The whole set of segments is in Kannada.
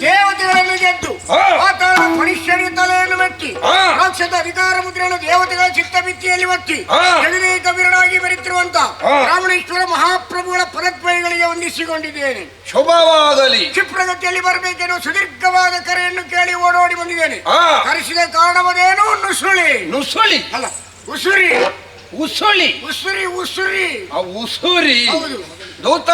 ದೇವತೆಗಳನ್ನು ಗೆದ್ದು. ಆತನ ಮನುಷ್ಯನ ತಲೆಯನ್ನು ಮೆಟ್ಟಿ. ರಾಕ್ಷಸ ಅಧಿಕಾರ ಮುದ್ರೆಯನ್ನು ದೇವತೆಗಳ ಚಿತ್ತಭಿತ್ತಿಯಲ್ಲಿ ಒತ್ತಿ ಹಾ. ಜಗದೇಕ ಬಿರಡಾಗಿ ಬರುತ್ತಿರುವಂತ ರಾಮಣೇಶ್ವರ ರಾವಣೇಶ್ವರ ಮಹಾಪ್ರಭುಗಳ ಹೊಂದಿಸಿಕೊಂಡಿದ್ದೇನೆ. ಶುಭವಾಗಲಿ ಕ್ಷಿಪ್ರಗತಿಯಲ್ಲಿ ಬರಬೇಕೇನೋ ಸುದೀರ್ಘವಾದ ಕರೆಯನ್ನು ಕೇಳಿ ಓಡೋಡಿ ಬಂದಿದ್ದೇನೆ. ಆ. ಕರೆಸಿದ ಕಾರಣವದೇನು? ನುಸುಳಿ. ನುಸುಳಿ. ಅಲ್ಲ ಉಸುರಿ. ಉಸುಳಿ. ಉಸುರಿ ಉಸುರಿ. ಆ ಉಸುರಿ. ಹೌದು. ದೂತ.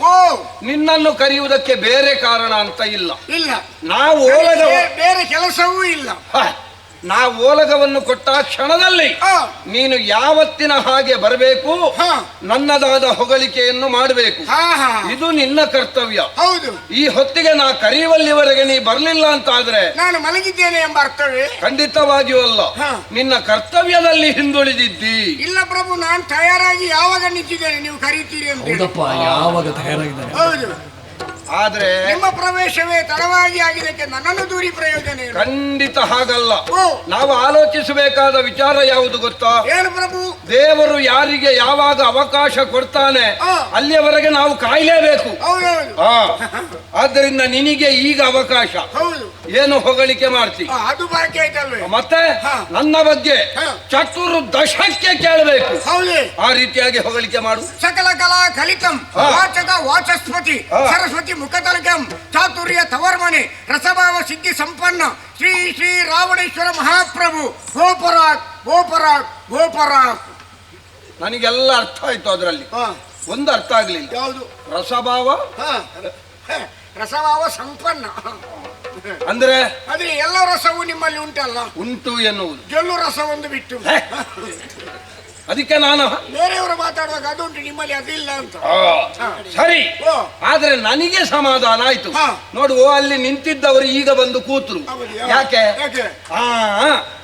ಓ. ನಿನ್ನನ್ನು ಕರೆಯುವುದಕ್ಕೆ ಬೇರೆ ಕಾರಣ ಅಂತ ಇಲ್ಲ. ಇಲ್ಲ. ನಾವು ಬೇರೆ- ಬೇರೆ ಕೆಲಸವೂ ಇಲ್ಲ. ಹ, ನಾವು ಓಲಗವನ್ನು ಕೊಟ್ಟ ಕ್ಷಣದಲ್ಲಿ ಆ, ನೀನು ಯಾವತ್ತಿನ ಹಾಗೆ ಬರಬೇಕು ಹಾ. ನನ್ನದಾದ ಹೊಗಳಿಕೆಯನ್ನು ಮಾಡಬೇಕು. ಹಾ ಹಾ. ಇದು ನಿನ್ನ ಕರ್ತವ್ಯ. ಹೌದು. ಈ ಹೊತ್ತಿಗೆ ನಾ ಕರೆಯುವಲ್ಲಿವರೆಗೆ ನೀ ಬರಲಿಲ್ಲ ಅಂತ ಆದ್ರೆ ನಾನು ಮಲಗಿದ್ದೇನೆ ಎಂಬ ಅರ್ಥವೇ? ಖಂಡಿತವಾಗಿಯೂ ಅಲ್ಲ. ಹಾ. ನಿನ್ನ ಕರ್ತವ್ಯದಲ್ಲಿ ಹಿಂದುಳಿದಿದ್ದಿ. ಇಲ್ಲ ಪ್ರಭು ನಾನು ತಯಾರಾಗಿ ಯಾವಾಗ ನಿಂತಿದ್ದೇನೆ ನೀವು ಕರೀತೀರಿ ಅಂತ ಯಾವಾಗ ತಯಾರಾಗಿದ್ದೇನೆ ಹೌದು. ಆದ್ರೆ ನಿಮ್ಮ ಪ್ರವೇಶವೇ ತಡವಾಗಿ ಆಗಿದ್ದಕ್ಕೆ ನನ್ನನ್ನು ದೂರಿ ಪ್ರಯೋಜನ ಏನು? ಖಂಡಿತ ಹಾಗಲ್ಲ. ಓ. ನಾವು ಆಲೋಚಿಸಬೇಕಾದ ವಿಚಾರ ಯಾವುದು ಗೊತ್ತಾ? ಏನು ಪ್ರಭು? ದೇವರು ಯಾರಿಗೆ ಯಾವಾಗ ಅವಕಾಶ ಕೊಡ್ತಾನೆ. ಅಲ್ಲಿಯವರೆಗೆ ನಾವು ಕಾಯಲೇಬೇಕು. ಹೌದೌದು. ಆದ್ದರಿಂದ ನಿನಗೆ ಈಗ ಅವಕಾಶ. ಹೌದು. ಏನು ಹೊಗಳಿಕೆ ಮಾಡ್ತಿ? ಆ, ಅದು ಬಾಕಿ ಆಯ್ತಲ್ವೇ? ಮತ್ತೆ ಹಾ. ನನ್ನ ಬಗ್ಗೆ ಚತುರ್ ದಶಕ್ಕೆ ಕೇಳಬೇಕು. ಹೌದೇ. ಆ ರೀತಿಯಾಗಿ ಹೊಗಳಿಕೆ ಮಾಡು. ಸಕಲ ಕಲಾ ಕಲಿತಂ. ವಾಚಕ ವಾಚಸ್ಪತಿ ಹಾ. ಸರಸ್ವತಿ ಮುಖತಲಕಂ ಚಾತುರ್ಯ ತವರ್ಮನೆ. ರಸಭಾವ ಸಿದ್ಧಿ ಸಂಪನ್ನ. ಶ್ರೀ ಶ್ರೀ ರಾವಣೇಶ್ವರ ಮಹಾಪ್ರಭು. ಗೋಪರಾಕ್ ಗೋಪರಾಕ್ ಗೋಪರಾಕ್ ನನಗೆಲ್ಲ ಅರ್ಥ ಆಯ್ತು ಅದರಲ್ಲಿ. ಹಾ. ಒಂದು ಅರ್ಥ ಆಗ್ಲಿಲ್ಲ. ಯಾವುದು? ರಸಭಾವ? ಹಾ. ರಸಭಾವ ಸಂಪನ್ನ. ಅಂದ್ರೆ? ಅದೇ ಎಲ್ಲ ರಸವು ನಿಮ್ಮಲ್ಲಿ ಉಂಟಲ್ಲ. ಉಂಟು ಎನ್ನುವುದು. ಜಲ್ಲು ರಸ ಒಂದು ಬಿಟ್ಟು. ಅದಕ್ಕೆ ನಾನು ಬೇರೆಯವರು ಮಾತಾಡುವಾಗ ಅದುಂಟು ನಿಮ್ಮಲ್ಲಿ ಅದಿಲ್ಲ ಅಂತ. ಆ, ಸರಿ. ಓ. ಆದ್ರೆ ನನಗೆ ಸಮಾಧಾನ ಆಯ್ತು. ಹಾ. ನೋಡುವ ಅಲ್ಲಿ ನಿಂತಿದ್ದವರು ಈಗ ಬಂದು ಕೂತರು. ಹೌದು, ಯಾಕೆ? ಯಾಕೆ? ಆ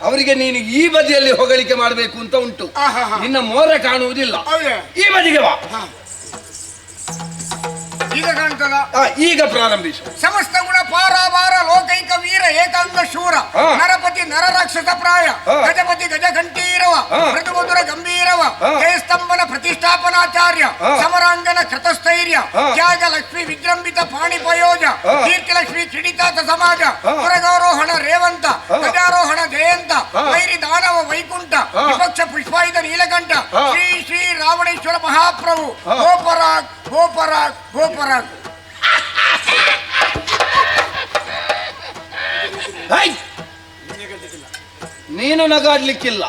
ಅವರಿಗೆ ನೀನು ಈ ಬದಿಯಲ್ಲಿ ಹೊಗಳಿಕೆ ಮಾಡಬೇಕು ಅಂತ ಉಂಟು. ಆಹಾಹಾ. ನಿನ್ನ ಮೋರೆ ಕಾಣುವುದಿಲ್ಲ. ಹೌದೇ? ಈ ಬದಿಗೆ ಬಾ. ಹಾ. ಈಗ ಕಾಣ್ತದ ಆ, ಈಗ ಪ್ರಾರಂಭಿಸು ಸಮಸ್ತ ಗುಣ ಪಾರಾವಾರ ಲೋಕೈಕ ವೀರ ಏಕಾಂಗ ಶೂರ ಹಾ. ನರಪತಿ ನರರಾಕ್ಷಸ ಪ್ರಾಯ ಹಾ. ಗಜಪತಿ ಗಜ ಕಂಠೀರವ ಹಾ. ಮೃದುಮಧುರ ಗಂಭೀರವ ಹಾ. ಜಯಸ್ತಂಭನ ಪ್ರತಿಷ್ಠಾಪನಾಚಾರ್ಯ ಹಾ. ಸಮರಾಂಗನ ಕೃತಸ್ಥೈರ್ಯ ಹಾ. ತ್ಯಾಗ ಲಕ್ಷ್ಮಿ ವಿಜೃಂಭಿತ ಪಾಣಿ ಪಯೋಜ ಹಾ. ಕೀರ್ತಿ ಲಕ್ಷ್ಮಿ ಕ್ರೀಡಿತಾತ ಸಮಾಜ ಹಾ. ಪುರಗಾರೋಹಣ ರೇವಂತ ಹಾ. ಗಜಾರೋಹಣ ಜಯಂತ ಹಾ. ವೈರಿ ದಾನವ ವೈಕುಂಠ ಹಾ. ವಿಪಕ್ಷ ಪುಷ್ಪಾಯುಧ ನೀಲಕಂಠ ಹಾ. ಶ್ರೀ ಶ್ರೀ ರಾವಣೇಶ್ವರ ಮಹಾಪ್ರಭು. ಹಾ. ಗೋಪರಾಗ್ ಗೋಪರಾಗ್ ಗೋಪರಾಗ್. ಹೈ! ನೀನು ನಗಾಡ್ಲಿಕ್ಕಿಲ್ಲ.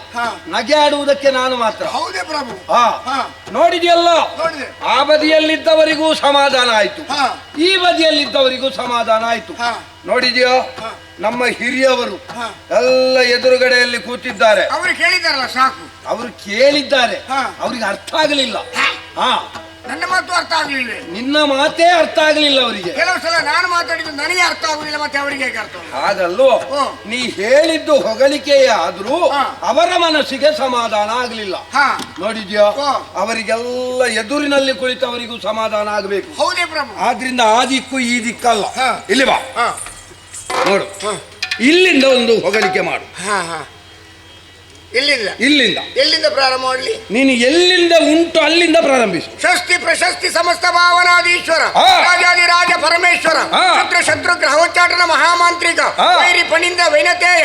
ನಗೆ ಆಡುವುದಕ್ಕೆ ನಾನು ಮಾತ್ರ. ಹೌದೇ ಪ್ರಭು. ಹಾ. ನೋಡಿದ್ಯಲ್ಲ? ನೋಡಿದೆ. ಆ ಬದಿಯಲ್ಲಿದ್ದವರಿಗೂ ಸಮಾಧಾನ ಆಯ್ತು. ಹಾ. ಈ ಬದಿಯಲ್ಲಿದ್ದವರಿಗೂ ಸಮಾಧಾನ ಆಯ್ತು. ನೋಡಿದೆಯೋ. ನಮ್ಮ ಹಿರಿಯವರು. ಎಲ್ಲ ಎದುರುಗಡೆಯಲ್ಲಿ ಕೂತಿದ್ದಾರೆ. ಅವರು ಕೇಳಿದಾರಲ್ಲ ಸಾಕು. ಅವರು ಕೇಳಿದ್ದಾರೆ. ಅವ್ರಿಗೆ ಅರ್ಥ ಆಗಲಿಲ್ಲ. ಹಾ. ನನ್ನ ಮಾತು ಅರ್ಥ ಆಗಲಿಲ್ಲ ನಿನ್ನ ಮಾತೇ ಅರ್ಥ ಆಗಲಿಲ್ಲ ಅವರಿಗೆ. ಕೆಲವು ಸಲ ನಾನು ಮಾತಾಡಿದ್ದು ನನಗೆ ಅರ್ಥ ಆಗುದಿಲ್ಲ ಮತ್ತೆ ಅವರಿಗೆ ಹೇಗೆ ಅರ್ಥ? ಹಾಗಲ್ಲೋ ನೀ ಹೇಳಿದ್ದು ಹೊಗಳಿಕೆಯೇ ಆದ್ರೂ ಅವರ ಮನಸ್ಸಿಗೆ ಸಮಾಧಾನ ಆಗಲಿಲ್ಲ. ಹಾ. ನೋಡಿದ್ಯೋ. ಅವರಿಗೆಲ್ಲ ಎದುರಿನಲ್ಲಿ ಕುಳಿತವರಿಗೂ ಸಮಾಧಾನ ಆಗಬೇಕು. ಹೌದೇ ಪ್ರಭು ಆದ್ರಿಂದ ಆ ದಿಕ್ಕು ಈ ದಿಕ್ಕಲ್ಲ. ಇಲ್ಲಿ ಬಾ. ಹಾ. ನೋಡು. ಹಾ. ಇಲ್ಲಿಂದ ಒಂದು ಹೊಗಳಿಕೆ ಮಾಡು. ಹಾ ಹಾ. ಎಲ್ಲಿಂದ ಇಲ್ಲಿಂದ ಎಲ್ಲಿಂದ ಪ್ರಾರಂಭ ಮಾಡಲಿ ನೀನು ಎಲ್ಲಿಂದ ಉಂಟು ಅಲ್ಲಿಂದ ಪ್ರಾರಂಭಿಸು ಷಷ್ಟಿ ಪ್ರಶಸ್ತಿ ಸಮಸ್ತ ಭಾವನಾದೀಶ್ವರ ರಾಜಾದಿ ರಾಜ ಪರಮೇಶ್ವರ. ಶತ್ರು ಶತ್ರು ಗ್ರಹೋಚ್ಚಾಟನ ಮಹಾಮಾಂತ್ರಿಕ. ವೈರಿ ಪಣಿಂದ ವೈನತೇಯ.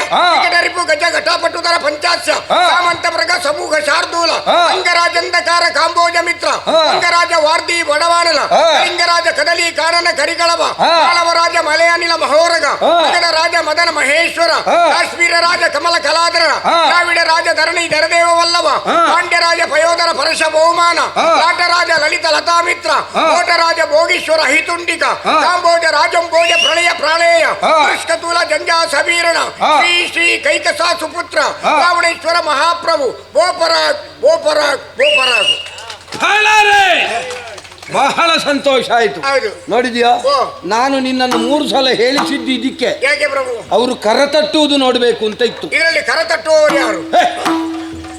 ಗಜ ಘಟಪಟುತರ ಪಂಚಾಶ ಸಾಮಂತ ಮೃಗ ಸಮೂಹ ಶಾರ್ದೂಲ ಅಂಗರಾಜಂದಕಾರ ಕಾಂಬೋಜ ಮಿತ್ರ. ಅಂಗರಾಜ ವಾರ್ದಿ ಬಡವಾನಲ ಹಾ. ಲಿಂಗರಾಜ ಕದಲಿ ಕಾನನ ಕರಿಗಳವ ಕಾಲವರಾಜ ಮಲಯಾನಿಲ ಮಹೋರಗ ರಾಜ ಮದನ ಮಹೇಶ್ವರ. ಕಾಶ್ಮೀರ ರಾಜ ಕಮಲ ಕಲಾಧರ. ದ್ರಾವಿಡ ರಾಜ ಧರಣಿ ಧರದೇವ ವಲ್ಲಭ ಹಾ. ಪಾಂಡ್ಯರಾಜ ಪಯೋಧರ ಪರಶ ಬಹುಮಾನ ಹಾ. ರಾಜ ಲಲಿತ ಲತಾಮಿತ್ರ ಹಾ. ಕೋಟರಾಜ ಭೋಗೀಶ್ವರ ಹಿತುಂಡಿಕ ಹಾ. ಕಾಂಬೋಜ ರಾಜಂಬೋಜ ಪ್ರಳಯ ಪ್ರಾಳೇಯ ಹಾ. ಕೃಷ್ಣತೂಲ ಜಂಜಾ ಸಬೀರಣ ಹಾ. ಶ್ರೀ ಶ್ರೀ ಕೈಕಸ ಸುಪುತ್ರ ಹಾ. ರಾವಣೇಶ್ವರ ಮಹಾಪ್ರಭು ಗೋಪರಾಗ್ ಗೋಪರಾಗ್ ಗೋಪರಾಗ್ ಹಾಳಾರೆ! ಬಹಳ ಸಂತೋಷ ಆಯ್ತು. ಹೌದು. ನೋಡಿದ್ಯಾ? ಓ. ನಾನು ನಿನ್ನನ್ನು ಮೂರು ಸಲ ಹೇಳಿಸಿದ್ದು ಇದಕ್ಕೆ. ಯಾಕೆ ಪ್ರಭು? ಅವರು ಕರತಟ್ಟುವುದು ನೋಡಬೇಕು ಅಂತ ಇತ್ತು. ಇದರಲ್ಲಿ ಕರ ತಟ್ಟುವವರು ಯಾರು? ಹೇ!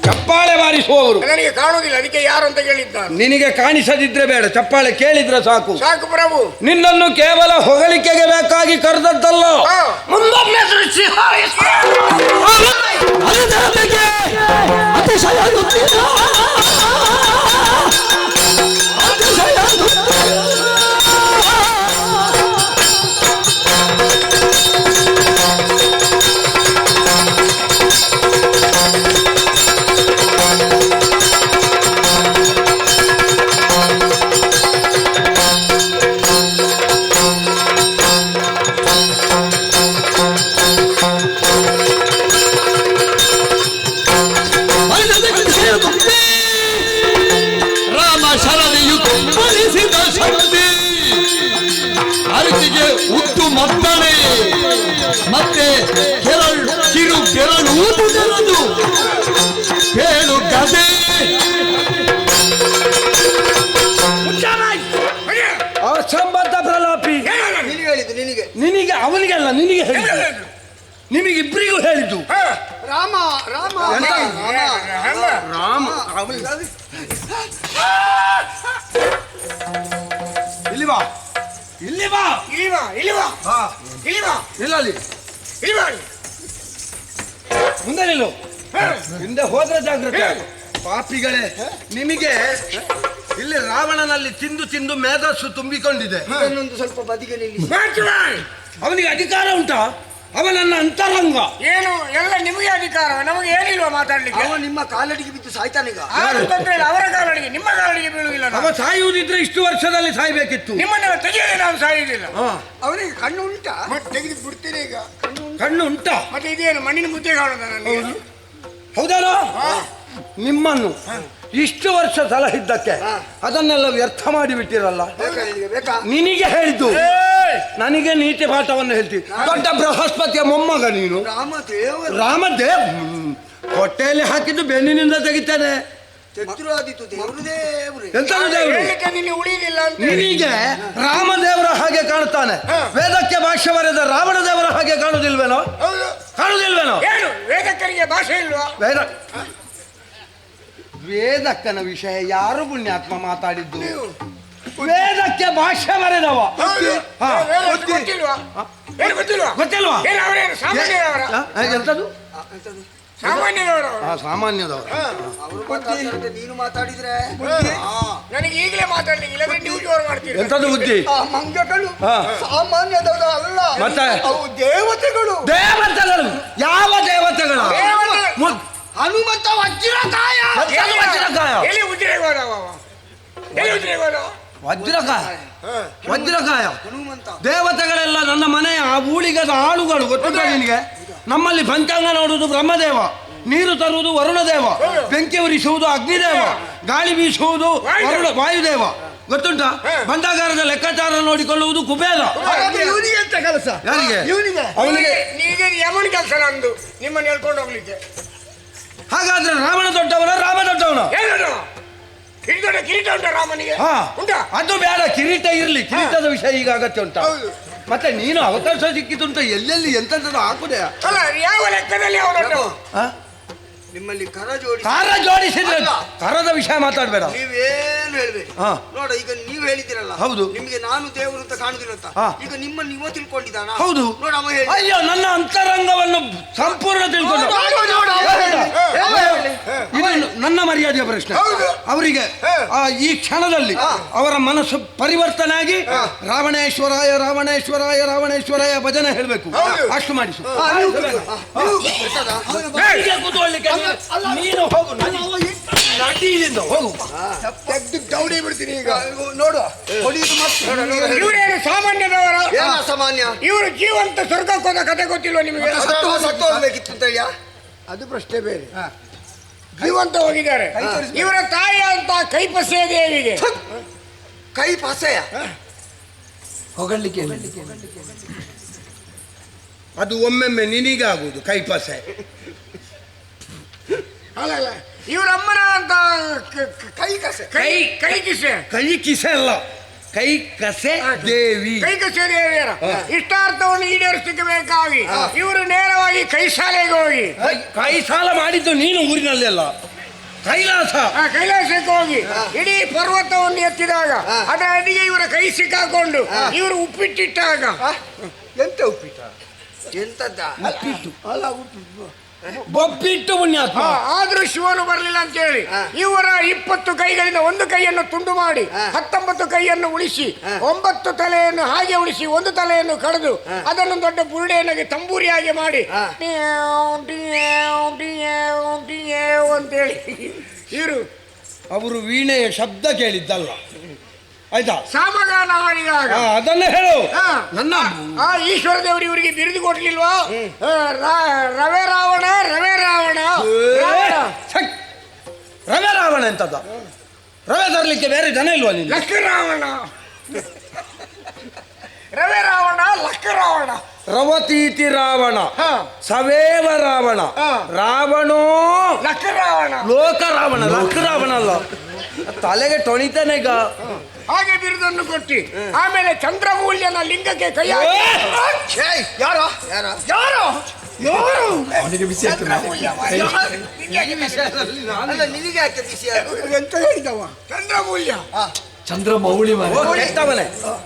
ಚಪ್ಪಾಳೆ ಬಾರಿಸುವವರು. ನನಗೆ ಕಾಣುವುದಿಲ್ಲ ಅದಕ್ಕೆ ಯಾರು ಅಂತ ಕೇಳಿದ್ದ ನಾನು. ನಿನಗೆ ಕಾಣಿಸದಿದ್ರೆ ಬೇಡ ಚಪ್ಪಾಳೆ ಕೇಳಿದ್ರೆ ಸಾಕು. ಸಾಕು ಪ್ರಭು. ನಿನ್ನನ್ನು ಕೇವಲ ಹೊಗಳಿಕೆಗೆ ಬೇಕಾಗಿ ಕರೆದದ್ದಲ್ಲ. ಹಾ. ಮುಂದೊಮ್ಮೆ ಸೃಷ್ಟಿ. ಅತಿಶಯ ನಿನಗೆ ಹೇಳಿದ್ದು. ನಿಮಗಿಬ್ಬರಿಗೂ ಹೇಳಿದ್ದು. ಹಾ. ರಾಮ ರಾಮ ಎಂತ? ರಾಮ ಹೆಂಗ? ರಾಮ ಇಲ್ಲಿ ಬಾ. ಇಲ್ಲಿ ಬಾ. ಇಲ್ಲಿ ಬಾ ಇಲ್ಲಿ ಬಾ. ಹಾ ಇಲ್ಲಿ ಅಲ್ಲಿ ಇಲ್ಲಿ ಬಾ. ಮುಂದೆ ನಿಲ್ಲು. ಹಿಂದೆ ಹೋದ್ರೆ ಜಾಗ್ರತೆ. ಪಾಪಿಗಳೇ ನಿಮಗೆ ಇಲ್ಲಿ ರಾವಣನಲ್ಲಿ ತಿಂದು ತಿಂದು ಮೇಧಸ್ಸು ತುಂಬಿಕೊಂಡಿದೆ. ಇನ್ನೊಂದು ಸ್ವಲ್ಪ ಬದಿಗೆ ಮಾಡ್ತೀವಾ? ಅವನಿಗೆ ಅಧಿಕಾರ ಉಂಟಾ? ಅವನನ್ನ ಅಂತರಂಗ. ಏನು? ಎಲ್ಲ ನಿಮಗೆ ಅಧಿಕಾರ ನಮಗೆ ಏನಿಲ್ವಾ ಮಾತಾಡ್ಲಿಕ್ಕೆ? ಅವ ನಿಮ್ಮ ಕಾಲಡಿಗೆ ಬಿದ್ದು ಸಾಯ್ತಾನೀಗ. ತೊಂದ್ರೆ ಇಲ್ಲ. ಅವರ ಕಾಲಡಿಗೆ ನಿಮ್ಮ ಕಾಲಡಿಗೆ ಬೀಳುವುದಿಲ್ಲ ಅವ ನಾವು. ಸಾಯುವುದಿದ್ರೆ ಇಷ್ಟು ವರ್ಷದಲ್ಲಿ ಸಾಯ್ಬೇಕಿತ್ತು. ನಿಮ್ಮನ್ನೆಲ್ಲ ತೆಗೆಯದೆ ನಾವು ಸಾಯುವುದಿಲ್ಲ. ಅವನಿಗೆ ಕಣ್ಣು ಉಂಟಾ? ಮತ್ತೆ ತೆಗೆದು ಬಿಡ್ತೀರಿ ಈಗ? ಕಣ್ಣು ಉಂಟಾ? ಮತ್ತೆ ಇದೇನು? ಮಣ್ಣಿನ ಮುದ್ದೆ ಕಾಣುದ ನನಗೆ ಹೌದಲ್ಲ? ನಿಮ್ಮನ್ನು ಇಷ್ಟು ವರ್ಷ ಸಲಹಿದ್ದಕ್ಕೆ ಅದನ್ನೆಲ್ಲ ವ್ಯರ್ಥ ಮಾಡಿ ಬಿಟ್ಟಿರಲ್ಲ. ನಿನಗೆ ಹೇಳಿದ್ದು! ನನಗೆ ನೀತಿ ಪಾಠವನ್ನು ಹೇಳ್ತಿ. ದೊಡ್ಡ ಬೃಹಸ್ಪತಿಯ ಮೊಮ್ಮಗ ನೀನು. ರಾಮದೇವ್. ಹೊಟ್ಟೆಯಲ್ಲಿ ಹಾಕಿದ್ದು ಬೆನ್ನಿನಿಂದ ತೆಗಿತಾನೆ. ನಿನಗೆ ರಾಮದೇವರ ಹಾಗೆ ಕಾಣುತ್ತಾನೆ. ವೇದಕ್ಕೆ ಭಾಷೆ ಬರೆದ ರಾವಣ ದೇವರ ಹಾಗೆ ಕಾಣುದಿಲ್ವೇನೋ? ಹೌದು. ಕಾಣುದಿಲ್ವೇನೋ? ವೇದಕ್ಕರಿಗೆ ಭಾಷೆ ಇಲ್ವಾ? ವೇದ ವೇದಕ್ಕನ ವಿಷಯ ಯಾರು ಪುಣ್ಯಾತ್ಮ ಮಾತಾಡಿದ್ದು? ವೇದಕ್ಕೆ ಭಾಷ್ಯ ಬರೆದವ. ಹೌದು. ಹಾ. ಗೊತ್ತಿಲ್ವಾ? ಸಾಮಾನ್ಯದವರ? ಸಾಮಾನ್ಯದವರ. ಅವರು ನೀನು ಮಾತಾಡಿದ್ರೆ. ನನಗೆ ಈಗಲೇ ಮಾತಾಡ್ಲಿಕ್ಕೆ ಇಲ್ಲದ್ರೆ ನೀವು ಜೋರು ಮಾಡ್ತೀರಿ. ಎಂತದು ಬುದ್ಧಿ ಆ ಮಂಗಗಳು ಹಾ. ಸಾಮಾನ್ಯದವರು ಅಲ್ಲ. ಮತ್ತೆ? ಅವು ದೇವತೆಗಳು. ದೇವತೆಗಳು? ಯಾವ ದೇವತೆಗಳು? ದೇವತೆ. ಮು- ಹನುಮಂತ ವಜ್ರಕಾಯ! ವಜ್ರಕಾಯ! ಎಲ್ಲಿ ಉದ್ರೇಗ ಹೋದವ ಅವ? ಎಲ್ಲಿ? ವಜ್ರಕಾಯ! ವಜ್ರಕಾಯ! ಹನುಮಂತ. ದೇವತೆಗಳೆಲ್ಲ ನನ್ನ ಮನೆಯ ಆ ಊಳಿಗದ ಆಳುಗಳು ಗೊತ್ತುಂಟ ನಿನಗೆ? ನಮ್ಮಲ್ಲಿ ಪಂಚಾಂಗ ನೋಡುವುದು ಬ್ರಹ್ಮದೇವ ನೀರು ತರುವುದು ವರುಣದೇವ ಬೆಂಕಿ ಉರಿಸುವುದು ಅಗ್ನಿದೇವ ಗಾಳಿ ಬೀಸುವುದು ವರುಣ ವಾಯುದೇವ. ಗೊತ್ತುಂಟ? ಬಂಡಾಗಾರದ ಲೆಕ್ಕಾಚಾರ ನೋಡಿಕೊಳ್ಳುವುದು ಕುಬೇರ. ಇವನಿಗೆ ಕೆಲಸ. ಯಾರಿಗೆ? ಅವನಿಗೆ? ಯಮನ ಯಮನ್ ಕೆಲಸ ನಂದು? ನಿಮ್ಮನ್ನು ಹೇಳ್ಕೊಂಡು ಹೋಗ್ಲಿಕ್ಕೆ. ಹಾಗಾದ್ರೆ ರಾವಣ ದೊಡ್ಡವನ ರಾಮ ದೊಡ್ಡವನ? ದೊಡ್ಡ ಕಿರೀಟ ಉಂಟ ರಾಮನಿಗೆ? ಹಾ ಉಂಟಾ? ಅದು ಬೇಡ ಕಿರೀಟ ಇರಲಿ. ಕಿರೀಟದ ವಿಷಯ ಈಗ ಅಗತ್ಯ ಉಂಟ. ಹೌದು. ಮತ್ತೆ ನೀನು ಅವಕಾಶ ಸಿಕ್ಕಿತುಂಟ ಎಲ್ಲೆಲ್ಲಿ ಎಂತ ಹಾಕುದೆ? ಅಲ್ಲ ಯಾವ ಲೆಕ್ಕದಲ್ಲಿ ಅವನು ಆ? ನಿಮ್ಮಲ್ಲಿ ಕರ ಜೋಡಿ ಕರ ಜೋಡಿಸಿದ್ರೆ ಅಲ್ಲ. ಕರದ ವಿಷಯ ಮಾತಾಡ್ಬೇಡ. ನೀವೇನು ಹೇಳ್ಬೇಡಿ ಹಾ. ನೋಡ ಈಗ ನೀವು ಹೇಳಿದಿರಲ್ಲ ಹೌದು. ನಿಮಗೆ ನಾನು ದೇವರು ಅಂತ ಹಾ. ಈಗ ನಿಮ್ಮನ್ನು ನೀವು ತಿಳ್ಕೊಂಡಿದ್ದಾನ? ಹೌದು. ನೋಡ ಅವ ಹೇಳಿ. ಅಯ್ಯೋ ನನ್ನ ಅಂತರಂಗವನ್ನು ಸಂಪೂರ್ಣ ತಿಳ್ಕೊಂಡು ನೋಡು, ನೋಡು, ಅವ ಹೇಳಿ. ಅವ ಹೇಳಿ. ಇದು ನನ್ನ ಮರ್ಯಾದೆಯ ಪ್ರಶ್ನೆ. ಅವರಿಗೆ ಆ, ಈ ಕ್ಷಣದಲ್ಲಿ ಅವರ ಮನಸ್ಸು ಪರಿವರ್ತನೆ ಆಗಿ ರಾವಣೇಶ್ವರಾಯ ರಾವಣೇಶ್ವರಾಯ ರಾವಣೇಶ್ವರಾಯ ಭಜನೆ ಹೇಳಬೇಕು. ಅಷ್ಟು ಮಾಡಿಸು. ಹಾ, ನೀವು ಕೂತ್ಕೊ. ಹಾ, ನೀವು ಗೊತ್ತದಾ? ಹೀಗೆ ಕೂತ್ಕೊಳ್ಳಿಕ್ಕೆ ನೀನು- ಹೋಗು ನಡೀಲಿಂದ ಹೋಗು ತೆಗ್ದು ದೌಡಿ ಬಿಡ್ತೀನಿ ಈಗ ನೋಡು ಹೊಡಿಯುದು ಮತ್ತೆ ಇವರೇನು ಸಾಮಾನ್ಯದವರ ಏನು ಅಸಾಮಾನ್ಯ ಇವರು ಜೀವಂತ ಸ್ವರ್ಗಕ್ಕೆ ಹೋದ ಕತೆ ಗೊತ್ತಿಲ್ವಾ ನಿಮಗೆ ಸತ್ತು ಸತ್ತು ಹೋಗ್ಬೇಕಿತ್ತು ಅಂತ ಹೇಳಿಯಾ ಅದು ಪ್ರಶ್ನೆ ಬೇರೆ ಜೀವಂತ ಹೋಗಿದ್ದಾರೆ ಇವರ ತಾಯಿ ಅಂತ ಕೈಪಸೆ ದೇವಿಗೆ ಕೈ ಹೊಗಳಿಕೆ ಅದು ಒಮ್ಮೆಮ್ಮೆ ನಿನಗಾಗುವುದು, ಕೈಪಸೆ. ಅಲ್ಲ ಅಲ್ಲ. ಇವರ ಅಮ್ಮನ ಅಂತ ಕ- ಕಸೆ. ಕೈ ಕೈ. ಕಿಸೆ. ಕೈ ಕಿಸೆ ಅಲ್ಲ. ಕೈ ಕಸೆ ದೇವಿ. ಕೈ ಕಸೆ ದೇವಿಯರ. ಇಷ್ಟಾರ್ಥವನ್ನು ಈಡೇರಿಸಲಿಕ್ಕೆ ಬೇಕಾಗಿ ಇವರು ನೇರವಾಗಿ ಕೈ ಶಾಲೆಗೆ ಹೋಗಿ. ಕೈ- ಸಾಲ ಮಾಡಿದ್ದು ನೀನು ಊರಿನಲ್ಲಿ ಅಲ್ಲ. ಕೈಲಾಸ. ಆ ಕೈಲಾಸಕ್ಕೆ ಹೋಗಿ. ಇಡೀ ಪರ್ವತವನ್ನು ಎತ್ತಿದಾಗ ಅದರ ಅಡಿಗೆ ಇವರ ಕೈ ಸಿಕ್ಕಾಕೊಂಡು ಇವರು ಉಪ್ಪಿಟ್ಟಿಟ್ಟಾಗ. ಎಂತ ಉಪ್ಪಿಟ್ಟ? ಎಂತದ್ದ? ಅಲ್ಲ ಉಪ್ಪಿಟ್ಟು. ಬೊಪ್ಪಿಟ್ಟು ಪುಣ್ಯಾತ್ಮ. ಆದ್ರೂ ಶಿವನು ಬರಲಿಲ್ಲ ಅಂತ ಹೇಳಿ ಇವರ ಇಪ್ಪತ್ತು ಕೈಗಳಿಂದ ಒಂದು ಕೈಯನ್ನು ತುಂಡು ಮಾಡಿ ಹತ್ತೊಂಬತ್ತು ಕೈಯನ್ನು ಉಳಿಸಿ ಒಂಬತ್ತು ತಲೆಯನ್ನು ಹಾಗೆ ಉಳಿಸಿ ಒಂದು ತಲೆಯನ್ನು ಕಡಿದು ಅದನ್ನು ದೊಡ್ಡ ಬುರುಡೆಯನ್ನಾಗಿ ತಂಬೂರಿಯಾಗಿ ಮಾಡಿ ಅಂತೇಳಿ. ಇವರು ಅವರು ವೀಣೆಯ ಶಬ್ದ ಕೇಳಿದ್ದಲ್ಲ ಆಯ್ತಾ? ಸಾಮಗಾನ ಮಾಡಿದಾಗ ಆ, ಅದನ್ನ ಹೇಳು. ಹಾ. ನನ್ನ ಆ ಈಶ್ವರ ದೇವರು ಇವರಿಗೆ ಬಿರುದು ಕೊಡ್ಲಿಲ್ವಾ? ಆ, ರಾ- ರವೆ ರಾವಣ ರವೆ ರಾವಣ ರಾವಣ. ಛಕ್! ರವೆ ರಾವಣ ಎಂತದ ರವೆ ತರಲಿಕ್ಕೆ ಬೇರೆ ಜನ ಇಲ್ವಾ ನೀನು ಲಕ್ಕ ರಾವಣ. ರವೆ ರಾವಣ ಲಕ್ಕ ರಾವಣ. ರವತೀತಿ ರಾವಣ ಹಾ. ಸವೇವ ರಾವಣ ಹಾ. ರಾವಣೋ ಲಕ್ಕ ರಾವಣ. ಲೋಕ ರಾವಣ ಲಕ್ಕ ರಾವಣ ಅಲ್ಲ. ತಲೆಗೆ ಟೊಣಿತಾನೆ ಈಗ. ಹಾಗೆ ಬಿರುದನ್ನು ಕೊಟ್ಟಿ. ಆಮೇಲೆ ಚಂದ್ರಮೌಲ್ಯನ ಲಿಂಗಕ್ಕೆ ಕೈ ಹಾಕಿ. ಯಾರೋ? ಯಾರ? ಯಾರು? ಯಾರು? ಅವನಿಗೆ ಬಿಸಿ ಆಗ್ತದೆ ಅಲ್ಲ ನಿನಗೆ ಯಾಕೆ ಬಿಸಿ ಅದು? ಎಂತ ಹೇಳಿದವ? ಚಂದ್ರಮೂಲ್ಯ. ಚಂದ್ರ ಮೌಳಿ. ಮಾರ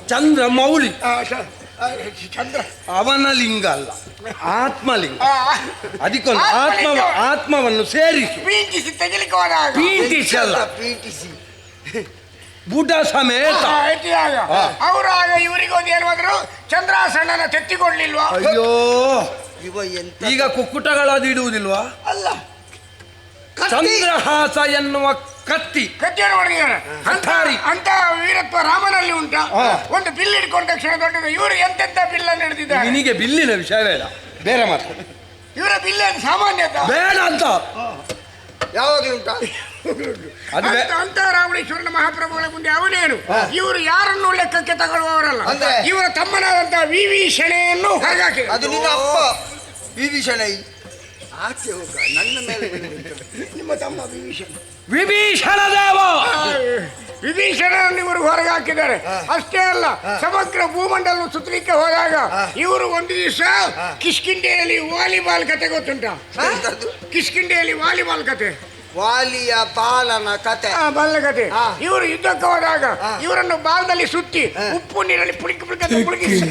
ಚಂದ್ರ ಮೌಳಿ ಆ, ಶ- ಆ, ಚಂದ್ರ. ಅವನ ಲಿಂಗ ಅಲ್ಲ ಆತ್ಮಲಿಂಗ. ಅದಕ್ಕೊಂದು ಆತ್ಮ ಆತ್ಮವನ್ನು ಸೇರಿಸಿ. ಪ್ರೀತಿಸಿ ತೆಗಿಲಿಕ್ಕೆ ಹೋದಾಗ. ಅಲ್ಲ ಪ್ರೀತಿಸಿ ಬುಡ ಸಮೇತ. ಆಗ. ಇವರಿಗೊಂದು ಏನು ಮಾಡಿದ್ರು? ಚಂದ್ರಾಸಣ್ಣನ ತೆತ್ತಿಕೊಡ್ಲಿಲ್ವಾ ಅಯ್ಯೋ. ಇವ ಎಂತ ಈಗ ಕುಕ್ಕುಟಗಳಾದ ಇಡುವುದಿಲ್ವಾ? ಅಲ್ಲ. ಚಂದ್ರಹಾಸ ಎನ್ನುವ ಕತ್ತಿ. ಕತ್ತಿಯನ್ನು ಹೊಡೆದಿದ್ದಾರೆ. ಅಂತ. ಅಂತ ವೀರತ್ವ ರಾಮನಲ್ಲಿ ಉಂಟ. ಹಾ. ಒಂದು ಬಿಲ್ ಇಟ್ಕೊಂಡ ತಕ್ಷಣ ದೊಡ್ಡ ಇವರು ಎಂತೆಂತ ಬಿಲ್ ಅನ್ನು ಹಿಡಿದಿದ್ದಾರೆ? ನಿನಗೆ ಬಿಲ್ಲಿನ ವಿಷಯ ಬೇಡ. ಬೇರೆ ಮಾತು. ಇವರ ಬಿಲ್ ಏನು ಸಾಮಾನ್ಯತ ಬೇಡ ಅಂತ. ಯಾವಾಗಲೂ ಉಂಟ? ಅದು ಬೇ- ಅಂತ ಅಂತ ರಾವಣೇಶ್ವರನ ಮಹಾಪ್ರಭುಗಳ ಮುಂದೆ ಅವನೇನು? ಇವರು ಯಾರನ್ನು ಲೆಕ್ಕಕ್ಕೆ ತಗೊಳ್ಳುವವರಲ್ಲ? ಅಂದ್ರೆ? ಇವರ ತಮ್ಮನಾದಂತಹ ವಿ ವಿ ಶೆಣೆಯನ್ನು ಹೊರಗಾಕಿ ಅದು ನಿನ್ನ ಅಪ್ಪ. ವಿಭೀಷಣೈ ಆಚೆ ಹೋಗ ನನ್ನ ಮೇಲೆ. ನಿಮ್ಮ ತಮ್ಮ ವಿಭೀಷಣ. ವಿಭೀಷಣ ದೇವ! ವಿಭೀಷಣ ಇವರು ಹೊರಗೆ ಹಾಕಿದ್ದಾರೆ. ಅಷ್ಟೇ ಅಲ್ಲ ಸಮಗ್ರ ಭೂಮಂಡಲ ಸುತ್ತಲಿಕ್ಕೆ ಹೋದಾಗ ಇವರು ಒಂದು ದಿವಸ ಕಿಷ್ಕಿಂಡೆಯಲ್ಲಿ ವಾಲಿಬಾಲ್ ಕತೆ ಗೊತ್ತುಂಟ? ಎಂತದ್ದು? ಕಿಷ್ಕಿಂಡೆಯಲ್ಲಿ ವಾಲಿಬಾಲ್ ಕತೆ. ವಾಲಿಯ ಪಾಲನ ಕತೆ. ಆ, ಬಲ್ಲ ಕತೆ. ಇವರು ಯುದ್ಧಕ್ಕೆ ಹೋದಾಗ ಇವರನ್ನು ಬಾಲದಲ್ಲಿ ಸುತ್ತಿ ಉಪ್ಪು ನೀರಲ್ಲಿ ಪುಳಿಕ್ ಪುಳಿಕ ಪುಳಿಕಿಸಿ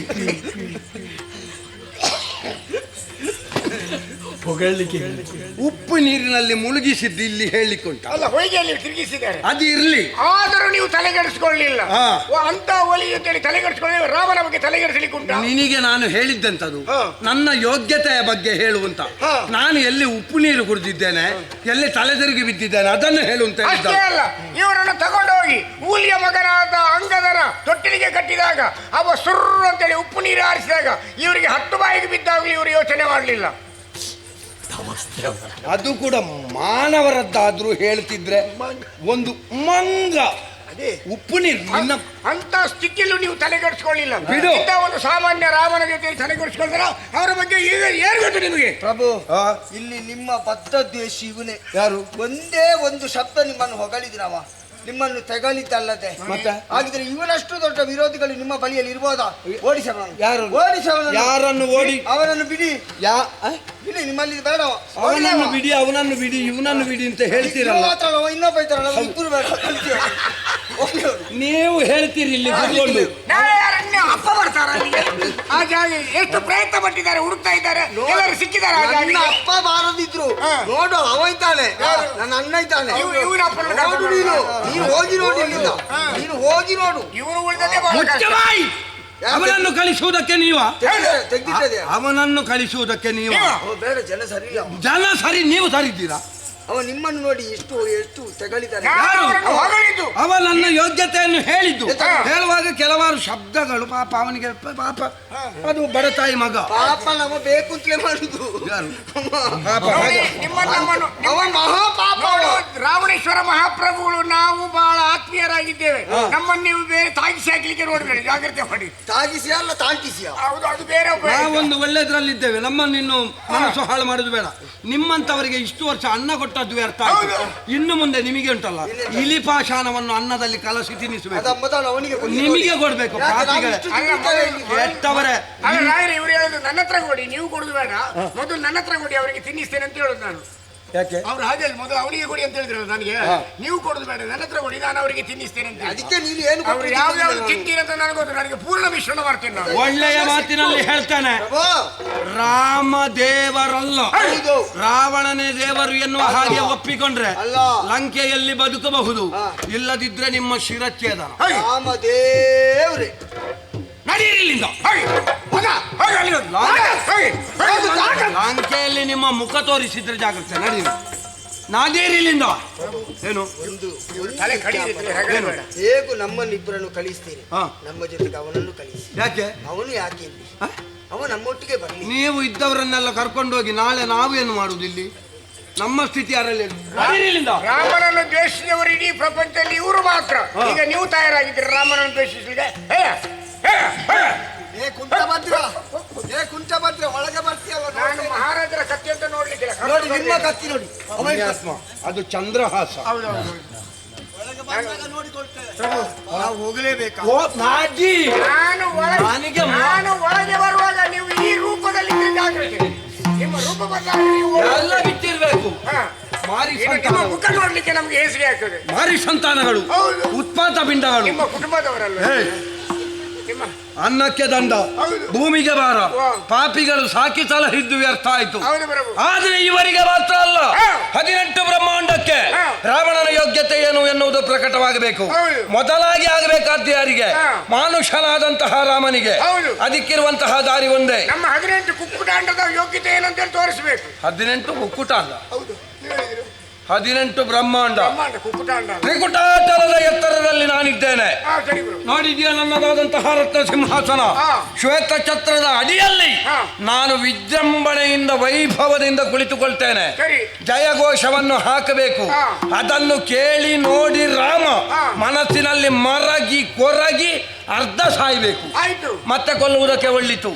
ಹೊಗಳಿಕೆ ಉಪ್ಪು ನೀರಿನಲ್ಲಿ ಮುಳುಗಿಸಿದ್ದು ಇಲ್ಲಿ ಹೇಳಿಕೊಂಡು. ಅಲ್ಲ ಹೊಯ್ಗೆಯಲ್ಲಿ ತಿರುಗಿಸಿದ್ದಾರೆ. ಅದು ಇರ್ಲಿ. ಆದರೂ ನೀವು ತಲೆಗೆಡಿಸ್ಕೊಳ್ಳಿಲ್ಲ. ಹಾ. ಅಂತ ಒಲಿ ಅಂತೇಳಿ ತಲೆಗೆಡಿಸ್ಕೊಳ್ಳಿ ರಾಮನ ಬಗ್ಗೆ ತಲೆಗೆಡಿಸ್ಲಿಕ್ಕೆ ಉಂಟಾ? ನಿನಗೆ ನಾನು ಹೇಳಿದ್ದಂಥದ್ದು ಹಾ. ನನ್ನ ಯೋಗ್ಯತೆಯ ಬಗ್ಗೆ ಹೇಳುವಂತ. ಹಾ. ನಾನು ಎಲ್ಲಿ ಉಪ್ಪು ನೀರು ಕುಡಿದಿದ್ದೇನೆ ಎಲ್ಲಿ ತಲೆ ತಿರುಗಿ ಬಿದ್ದಿದ್ದೇನೆ ಅದನ್ನು ಹೇಳುವಂತ ಹೇಳಿದ್ದ. ಅಷ್ಟೇ ಅಲ್ಲ ಇವರನ್ನು ತಗೊಂಡೋಗಿ ಊಲಿಯ ಮಗನಾದ ಅಂಗದರ ತೊಟ್ಟಿಲಿಗೆ ಕಟ್ಟಿದಾಗ ಅವ ಸುರ್ರು ಅಂತೇಳಿ ಉಪ್ಪು ನೀರು ಆರಿಸಿದಾಗ ಇವರಿಗೆ ಹತ್ತು ಬಾಯಿಗೆ ಬಿದ್ದಾಗಲೂ ಇವರು ಯೋಚನೆ ಮಾಡಲಿಲ್ಲ. ಅದು ಕೂಡ ಮಾನವರದ್ದಾದ್ರೂ ಹೇಳ್ತಿದ್ರೆ ಒಂದು ಮಂಗ ಅದೇ. ಉಪ್ಪು ನೀರು ನಿನ್ನ ಅಂತ ಸ್ಥಿತಿಯಲ್ಲೂ ನೀವು ತಲೆಗೆಡಿಸ್ಕೊಳ್ಳಿಲ್ಲ ಬಿಡು. ಒಂದು ಸಾಮಾನ್ಯ ರಾಮನ ಜೊತೆ ತಲೆಗೆಡಿಸ್ಕೊಳ್ತಾರ ಅವರ ಬಗ್ಗೆ ಈಗ ಏನು ಗೊತ್ತು ನಿಮಗೆ? ಪ್ರಭು ಆ, ಇಲ್ಲಿ ನಿಮ್ಮ ಬದ್ಧದ್ವೇಷಿ ಇವನೇ. ಯಾರು? ಒಂದೇ ಒಂದು ಶಬ್ದ ನಿಮ್ಮನ್ನು ಹೊಗಳಿದಿನವ. ನಿಮ್ಮನ್ನು ತೆಗಲಿದ್ದಲ್ಲದೆ. ಮತ್ತೆ? ಹಾಗಿದ್ರೆ ಇವನಷ್ಟು ದೊಡ್ಡ ವಿರೋಧಿಗಳು ನಿಮ್ಮ ಬಳಿಯಲ್ಲಿ ಇರ್ಬೋದಾ? ಓಡಿಸವನು ಯಾರು? ಓಡಿಸವನು ಯಾರನ್ನು ಓಡಿ? ಅವನನ್ನು ಬಿಡಿ. ಯಾ ಬಿಡಿ ನಿಮ್ಮಲ್ಲಿ ಬೇಡ. ಅವನನ್ನು ಬಿಡಿ ಅವನನ್ನು ಬಿಡಿ ಇವನನ್ನು ಬಿಡಿ ಅಂತ ಹೇಳ್ತೀರಲ್ಲ. ಇನ್ನೊಬ್ಬ ಇದ್ದಾರಲ್ಲ ಇಬ್ಬರು ಬೇಡ. ನೀವು ಹೇಳ್ತೀರಿ ಇಲ್ಲಿ ಕೂತ್ಕೊಂಡು. ಅಪ್ಪ ಬರ್ತಾರ ಅಲ್ಲಿಗೆ. ಆ ಎಷ್ಟು ಪ್ರಯತ್ನ ಪಟ್ಟಿದ್ದಾರೆ ಹುಡುಕ್ತಾ ಇದ್ದಾರೆ ಎಲ್ಲರೂ ಸಿಕ್ಕಿದ್ದಾರೆ ನನ್ನ ಅಪ್ಪ ಬಾರದಿದ್ರು. ನೋಡು ಅವ ಇದ್ದಾನೆ. ನನ್ನ ಅಣ್ಣ ಇದ್ದಾನೆ. ಇವ್ರು- ಇವ್ರ ಅಪ್ಪನ ನೋಡು ಕರ್ಕೊಂಡು ನೀನು. ನೀನು ಹೋಗಿ ನೋಡು ಇಲ್ಲಿಂದ. ನೀನು ಹೋಗಿ ನೋಡು. ಇವರು ಉಳಿದದೇ ಬಹಳ ಕಷ್ಟ. ಮುಚ್ಚಬಾಯಿ! ಅವನನ್ನು ಕಳಿಸುವುದಕ್ಕೆ ನೀವ? ತೆಗ್ದಿಟ್ಟೆ- ತೆಗ್ದಿಟ್ಟದೆ ಅವನನ್ನು ಕಳಿಸುವುದಕ್ಕೆ ನೀವ ನೀವ? ಓ, ಬೇಡ ಜನ ಸರಿ ಇಲ್ಲ. ಜನ ಸರಿ ನೀವು ಸರಿದ್ದೀರಾ? ಅವ ನಿಮ್ಮನ್ನು ನೋಡಿ ಎಷ್ಟು ಎಷ್ಟು ತೆಗಳಿದ್ದಾನೆ ಯಾರು? ಹೊಗಳಿದ್ದು. ಅವ ನನ್ನ ಯೋಗ್ಯತೆಯನ್ನು ಹೇಳಿದ್ದು. ಹೇಳುವಾಗ ಕೆಲವಾರು ಶಬ್ದಗಳು ಪಾಪ ಅವನಿಗೆ ಪ- ಪಾಪ ಅದು ಬಡತಾಯಿ ಮಗ. ಪಾಪ ನಮ್ಮ ಬೇಕು ಅಂತಲೇ ಮಾಡುದು. ಯಾರು? ಅಮ್ಮ. ಪಾಪ ನೋಡಿ, ಹಾಗೆ. ನಿಮ್ಮ ನಮ್ಮನ್ನು ಅವ ಮಹಾಪಾಪ ನೋಡು, ರಾವಣೇಶ್ವರ ಮಹಾಪ್ರಭುಗಳು ನಾವು ಬಹಳ ಆತ್ಮೀಯರಾಗಿದ್ದೇವೆ. ನಮ್ಮನ್ನು ನೀವು ಬೇರೆ ತಾಗಿಸಿ ಹಾಕ್ಲಿಕ್ಕೆ ನೋಡಬೇಡಿ ಜಾಗ್ರತೆ ಮಾಡಿ. ತಾಗಿಸಿ ಅಲ್ಲ ತಾಂಟಿಸಿಯ? ಹೌದು ಅದು ಬೇರೆ ಒಬ್ಬ ನಾವೊಂದು ಒಳ್ಳೆದ್ರಲ್ಲಿದ್ದೇವೆ ನಮ್ಮನ್ನು ಇನ್ನು ಮನಸ್ಸು ಹಾಳು ಮಾಡುದು ಬೇಡ. ನಿಮ್ಮಂತವರಿಗೆ ಇಷ್ಟು ವರ್ಷ ಅನ್ನ ಕೊಟ್ಟದ್ದು ವ್ಯರ್ಥ ಆಯ್ತು. ಇನ್ನು ಮುಂದೆ ನಿಮಗೆ ಉಂಟಲ್ಲ. ಇಲಿ ಪಾಷಾಣವನ್ನು ಅನ್ನದಲ್ಲಿ ಕಲಸಿ ತಿನ್ನಿಸಬೇಕು. ಅವನಿಗೆ ನಿಮಗೆ ಕೊಡ್ಬೇಕು ಪಾಪಿಗಳೇ. ಅಲ್ಲ ರಾಯರು ಇವರು ಹೇಳುದು ನನ್ನ ಹತ್ರ ಕೊಡಿ ನೀವು ಕೊಡುದು ಬೇಡ. ಮೊದಲು ನನ್ನ ಹತ್ರ ಕೊಡಿ ಅವರಿಗೆ ತಿನ್ನಿಸ್ತೇನೆ ಅಂತ ಹೇಳುದು ನಾನು. ಯಾಕೆ? ಅವ್ರು ಹಾಗೆ ಮೊದಲು ಅವನಿಗೆ ಕೊಡಿ ಅಂತ ಹೇಳಿದ್ರಲ್ಲ ನನಗೆ. ನೀವು ಕೊಡೋದು ಬೇಡ ನನ್ನ ಹತ್ರ ಕೊಡಿ ನಾನು ಅವರಿಗೆ ತಿನ್ನಿಸ್ತೇನೆ ಅಂತ ಅದಕ್ಕೆ ನೀನು ಏನು ಅವ್ರು ಯಾವ ಯಾವ್ದು ತಿಂತೀರ ಅಂತ ನನಗೆ ಗೊತ್ತು ನನಗೆ ಪೂರ್ಣ ಮಿಶ್ರಣ ಮಾಡ್ತೇನೆ ನಾನು. ಒಳ್ಳೆಯ ಮಾತಿನಲ್ಲಿ ಹೇಳ್ತಾನೆ. ಪ್ರಭು, ರಾಮ ದೇವರಲ್ಲ ರಾವಣನೇ ದೇವರು ಎನ್ನುವ ಹಾಗೆ ಒಪ್ಪಿಕೊಂಡ್ರೆ ಅಲ್ಲ. ಲಂಕೆಯಲ್ಲಿ ಬದುಕಬಹುದು. ಇಲ್ಲದಿದ್ರೆ ನಿಮ್ಮ ಶಿರಚ್ಛೇದನ. ರಾಮದೇವ್ರೆ. ನಡೀರಿ ನಿಮ್ಮ ಮುಖ ತೋರಿಸಿದ್ರೆ ಜಾಗ್ರತೆ ನಡಿ. ಇಲ್ಲಿಂದ ಏನು? ಬೇಡ. ಹೇಗೂ ನಮ್ಮನ್ನಿಬ್ಬರನ್ನು ಕಳಿಸ್ತೀರಿ. ಹಾ. ನಮ್ಮ ಜೊತೆಗೆ ಅವನನ್ನು ಕಳಿಸಿ. ಯಾಕೆ? ಅವನು ಯಾಕೆ ಇಲ್ಲಿ? ಹ? ಅವ ನಮ್ಮೊಟ್ಟಿಗೆ ಬರಲಿ. ನೀವು ಇದ್ದವರನ್ನೆಲ್ಲ ಕರ್ಕೊಂಡೋಗಿ ನಾಳೆ ನಾವು ಏನು ಮಾಡುದು ಇಲ್ಲಿ? ನಮ್ಮ ಸ್ಥಿತಿ ಯಾರಲ್ಲಿ? ರಾಮನನ್ನು ದ್ವೇಷಿಸಿದವರು ಇಡೀ ಪ್ರಪಂಚದಲ್ಲಿ ಇವರು ಮಾತ್ರ. ಈಗ ನೀವು ತಯಾರಾಗಿದ್ದೀರಿ. ರಾಮನನ್ನು ದ್ವೇಷಿಸಲಿಕ್ಕೆ. ಹೇ, ಹೇ, ಹೇ. ಏ ಕುಂಟಭದ್ರ ಏ ಒಳಗೆ ಬರ್ತೀಯಲ್ಲ ನಾನು ಮಹಾರಾಜರ ಕತ್ತಿ ಅಂತ ನೋಡ್ಲಿಕ್ಕಿಲ್ಲ. ನೋಡಿ ನಿಮ್ಮ ಕತ್ತಿ ನೋಡಿ. ಅದು ಚಂದ್ರಹಾಸ. ಹೌದೌದು. ಒಳಗೆ ಬಂದಾಗ ನೋಡಿಕೊಳ್ತೇವೆ ನಾವು ಹೋಗಲೇಬೇಕಾ. ಓ ನಾಜಿ. ನಾನು ಒಳಗೆ ನನಗೆ ನಾನು ಒಳಗೆ ಬರುವಾಗ ನೀವು ಈ ರೂಪದಲ್ಲಿ ಇದ್ರೆ ನಿಮ್ಮ ರೂಪ ಬದಲಾವಣೆ ನೀವು ಎಲ್ಲ ಬಿಟ್ಟಿರ್ಬೇಕು. ಹಾ. ಮಾರಿ ನಿಮ್ಮ ಸಂತಾನಗಳು. ಮುಖ ನೋಡ್ಲಿಕ್ಕೆ ನಮ್ಗೆ ಹೆಸರಿ ಆಗ್ತದೆ. ಮಾರಿ ಸಂತಾನಗಳು. ಹೌದು. ಉತ್ಪಾತ ಬಿಂಡಗಳು. ನಿಮ್ಮ ಕುಟುಂಬದವರಲ್ಲ. ನಿಮ್ಮ ಅನ್ನಕ್ಕೆ ದಂಡ. ಭೂಮಿಗೆ ಭಾರ. ಪಾಪಿಗಳು ಸಾಕಿ ಸಲಹಿದ್ದು ವ್ಯರ್ಥ ಆಯ್ತು. ಆದ್ರೆ ಇವರಿಗೆ ಮಾತ್ರ ಅಲ್ಲ. ಹದಿನೆಂಟು ಬ್ರಹ್ಮಾಂಡಕ್ಕೆ ರಾವಣನ ಯೋಗ್ಯತೆ ಏನು ಎನ್ನುವುದು ಪ್ರಕಟವಾಗಬೇಕು. ಮೊದಲಾಗಿ ಆಗಬೇಕಾದ್ದು ಯಾರಿಗೆ. ಮಾನುಷನಾದಂತಹ ರಾಮನಿಗೆ. ಅದಕ್ಕಿರುವಂತಹ ದಾರಿ ಒಂದೇ. ಹದಿನೆಂಟು ಕುಕ್ಕುಟಾಂಡದ ಯೋಗ್ಯತೆ ಏನಂತೇಳಿ ತೋರಿಸಬೇಕು. ಹದಿನೆಂಟು ಕುಕ್ಕುಟಾಂಡ. ಅಲ್ಲ. ಹದಿನೆಂಟು ಬ್ರಹ್ಮಾಂಡ. ತ್ರಿಕುಟಾಟಲದ ಎತ್ತರದಲ್ಲಿ ನಾನಿದ್ದೇನೆ. ನೋಡಿದ್ಯಾ ನನ್ನದಾದಂತಹ ರತ್ನ ಸಿಂಹಾಸನ. ಶ್ವೇತ ಛತ್ರದ ಅಡಿಯಲ್ಲಿ ನಾನು ವಿಜೃಂಭಣೆಯಿಂದ ವೈಭವದಿಂದ ಕುಳಿತುಕೊಳ್ತೇನೆ. ಜಯಘೋಷವನ್ನು ಹಾಕಬೇಕು. ಅದನ್ನು ಕೇಳಿ ನೋಡಿ ರಾಮ ಮನಸ್ಸಿನಲ್ಲಿ ಮರಗಿ ಕೊರಗಿ ಅರ್ಧ ಸಾಯ್ಬೇಕು. ಆಯ್ತು. ಮತ್ತೆ ಕೊಲ್ಲುವುದಕ್ಕೆ ಒಳ್ಳಿತು.